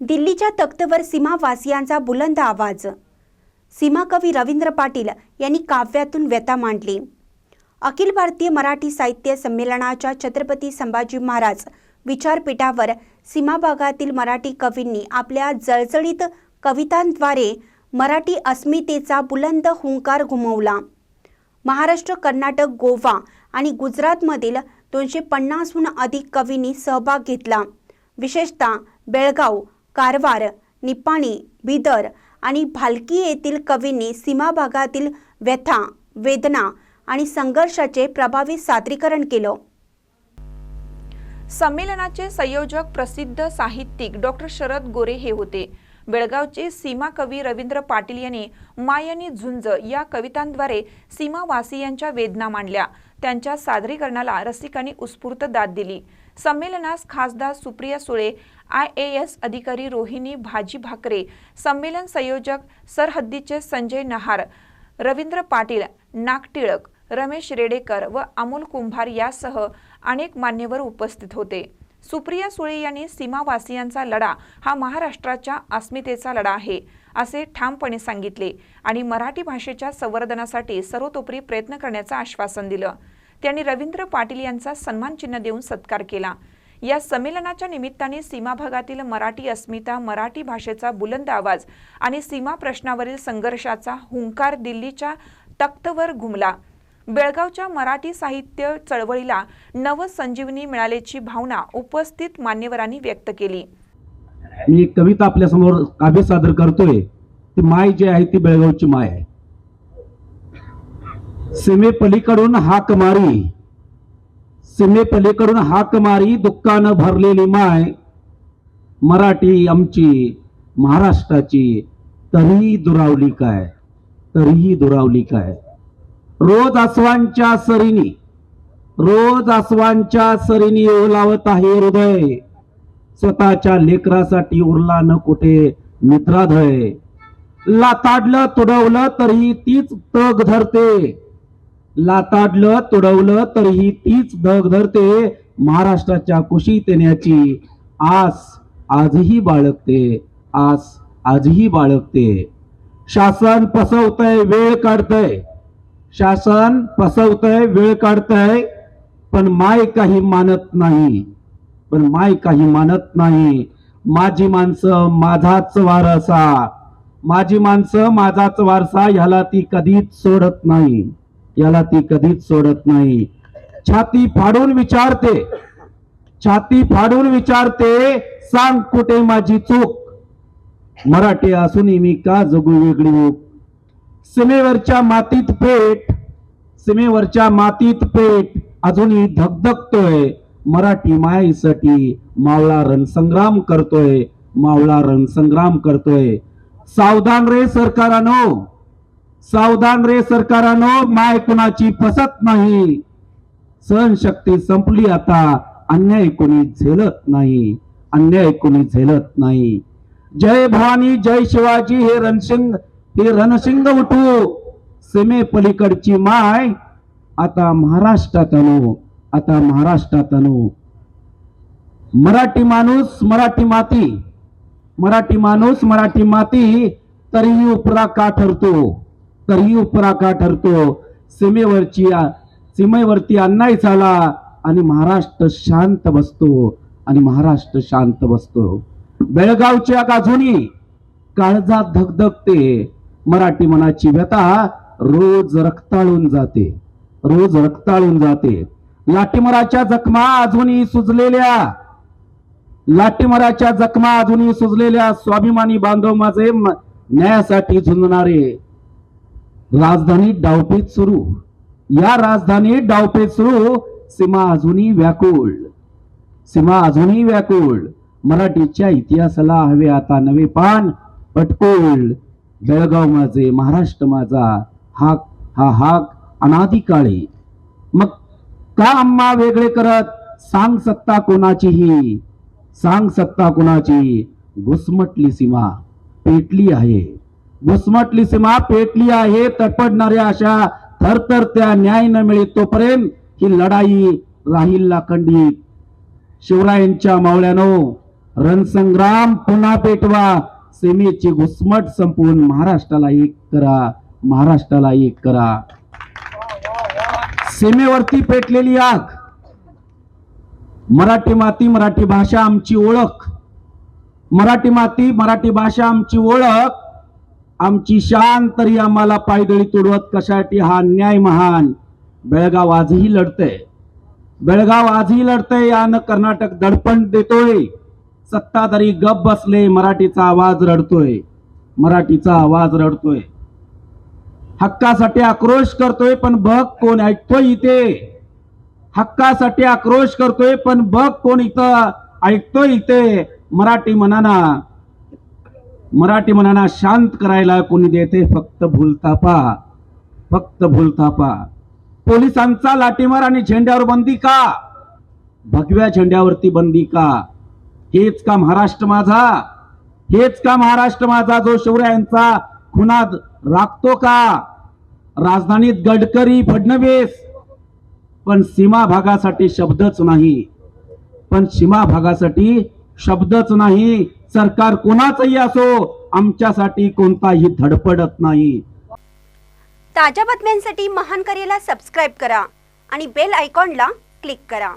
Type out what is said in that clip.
दिल्लीच्या तख्तवर सीमावासियांचा बुलंद आवाज. सीमाकवी रवींद्र पाटील यांनी काव्यातून व्यथा मांडली. अखिल भारतीय मराठी साहित्य संमेलनाच्या छत्रपती संभाजी महाराज विचारपीठावर सीमाभागातील मराठी कवींनी आपल्या जळजळीत कवितांद्वारे मराठी अस्मितेचा बुलंद हुंकार घुमवला. महाराष्ट्र कर्नाटक गोवा आणि गुजरातमधील दोनशे पन्नासहून अधिक कवींनी सहभाग घेतला. विशेषतः बेळगाव कारवार निपाणी बिदर आणि भालकी येथील कवींनी सीमा भागातील व्यथा वेदना आणि संघर्षाचे प्रभावी सादरीकरण केलं. संमेलनाचे संयोजक प्रसिद्ध साहित्यिक डॉक्टर शरद गोरे हे होते. बेळगावचे सीमा कवी रवींद्र पाटील यांनी मायनी झुंज या कवितांद्वारे सीमावासियांच्या वेदना मांडल्या. त्यांच्या सादरीकरणाला रसिकांनी उत्स्फूर्त दाद दिली. संमेलनास खासदार Supriya Sule I A S अधिकारी रोहिणी भाजी भाकरे संमेलन संयोजक सरहद्दीचे संजय नहार रवींद्र पाटील नागटिळक रमेश रेडेकर व अमोल कुंभार यासह अनेक मान्यवर उपस्थित होते. सुप्रिया सुळे यांनी सीमावासियांचा लढा हा महाराष्ट्राच्या अस्मितेचा लढा आहे असे ठामपणे सांगितले आणि मराठी भाषेच्या संवर्धनासाठी सर्वतोपरी प्रयत्न करण्याचं आश्वासन दिलं. त्यांनी रवींद्र पाटील यांचा सन्मान चिन्ह देऊन सत्कार केला. या संमेलनाच्या निमित्ताने सीमा भागातील मराठी अस्मिता मराठी भाषेचा बुलंद आवाज आणि सीमा प्रश्नावरील संघर्षाचा हुंकार दिल्लीच्या तख्तवर घुमला. बेळगावच्या मराठी साहित्य चळवळीला नवसंजीवनी मिळाल्याची भावना उपस्थित मान्यवरांनी व्यक्त केली. मी एक कविता आपल्यासमोर काव्य सादर करतोय. ती माय जी आहे ती बेळगावची माय आहे. सीमेपलीकडून हाक मारी. सीमेपलीकडून हाक मारी दुःखानं भरलेली माय. मराठी आमची महाराष्ट्राची तरीही दुरावली काय? तरीही दुरावली काय? रोज आसवांच्या सरीनी रोज आसवांच्या सरीनी ओलावत आहे हृदय. स्वतःच्या लेकरासाठी उरला न कुठे मित्राधय लाताडलं तुडवलं तरीही तीच तग धरते. लाताडलं तुडवलं तरीही तीच धग धरते महाराष्ट्राच्या कुशीत येण्याची आस आजही बाळगते. आस आजही बाळगते. शासन फसवतय वेळ काढतय. शासन फसवतय वेळ काढतय पण माय काही मानत नाही. पण माय काही मानत नाही. माझी माणसं माझाच वारसा. माझी माणसं माझाच वारसा ह्याला ती कधीच सोडत नाही. याला ती कधीच सोडत नाही. छाती फाडून विचारते. छाती फाडून विचारते सांग कुठे माझी चूक? मराठी असूनही मी का जगू वेगळी सीमेवरच्या मातीत पेट सीमेवरच्या मातीत पेट अजूनही धगधगतोय. मराठी मायेसाठी मावळा रणसंग्राम करतोय मावळा रणसंग्राम करतोय. सावधान रे सरकारानो! सावधान रे सरकारानं माय कुणाची फसत नाही. सहनशक्ती संपली आता. अन्याय कोणी झेलत नाही. अन्याय कोणी झेलत नाही. जय भवानी जय शिवाजी हे रणसिंग हे रणसिंग उठू. सीमे पलीकडची माय आता महाराष्ट्रात आणू आता महाराष्ट्रात आणू मराठी माणूस मराठी माती. मराठी माणूस मराठी माती तरीही उपरा का ठरतो? तरीही उपराखा ठरतो. सीमेवरची सीमेवरती अन्याय झाला आणि महाराष्ट्र शांत बसतो. आणि महाराष्ट्र शांत बसतो. बेळगावच्या गाजूनी काळजात धगधगते. मराठी मनाची व्यथा रोज रक्ताळून जाते. रोज रक्ताळून जाते. लाटीमराच्या जखमा अजूनही सुजलेल्या. लाटीमराच्या जखमा अजूनही सुजलेल्या. स्वाभिमानी बांधव माझे न्यायासाठी झुंजणारे. राजधानीत डावपेच सुरू. या राजधानीत डावपेच सुरू. सीमा अजूनही व्याकुळ. सीमा अजूनही व्याकुळ. मराठीच्या इतिहासाला हवे आता नवे पान पटकोळ. बेळगाव माझे महाराष्ट्र माझा हाक हा हाक अनादिकाळी मग का आम्हा वेगळे करत? सांग सत्ता कोणाचीही. सांग सत्ता कोणाची? घुसमटली सीमा. पेटली आहे. घुसमटली सीमा पेटली आहे तडपडणाऱ्या अशा थरथर त्या न्याय न मिळेल तोपर्यंत ही लढाई राहील लाखंडित. शिवरायांच्या मावळ्यानो रणसंग्राम पुन्हा पेटवा. सीमेची घुसमट संपवून महाराष्ट्राला एक करा महाराष्ट्राला एक करा. सीमेवरती पेटलेली आग. मराठी माती मराठी भाषा आमची ओळख. मराठी माती मराठी भाषा आमची ओळख. आमची शान तरी आम्हाला पायदळी तुडवत कशासाठी? हा न्याय महान. बेळगाव आजही लढतंय. बेळगाव आजही लढतंय यानं कर्नाटक दडपण देतोय. सत्ताधारी गप बसले मराठीचा आवाज रडतोय. मराठीचा आवाज रडतोय. हक्कासाठी आक्रोश करतोय पण बघ कोण ऐकतोय इथे. हक्कासाठी आक्रोश करतोय पण बघ कोण इथं ऐकतोय इथे. मराठी मनाना मराठी मनांना शांत करायला कोणी देते फक्त भूलतापा फक्त भूलतापा पोलिसांचा लाठीमार आणि झेंड्यावर बंदी का? भगव्या झेंड्यावरती बंदी का? हेच का महाराष्ट्र माझा? हेच का महाराष्ट्र माझा? जो शिवरायांचा खुनात राखतो का? राजधानीत गडकरी फडणवीस. पण सीमा भागासाठी शब्दच नाही. पण सीमा भागासाठी शब्दच नाही. सरकार कोणाचंही असो आमच्यासाठी कोणताही धडपडत नाही. ताज्या बातम्यांसाठी महान करेला सबस्क्राईब करा आणि बेल आयकॉनला क्लिक करा.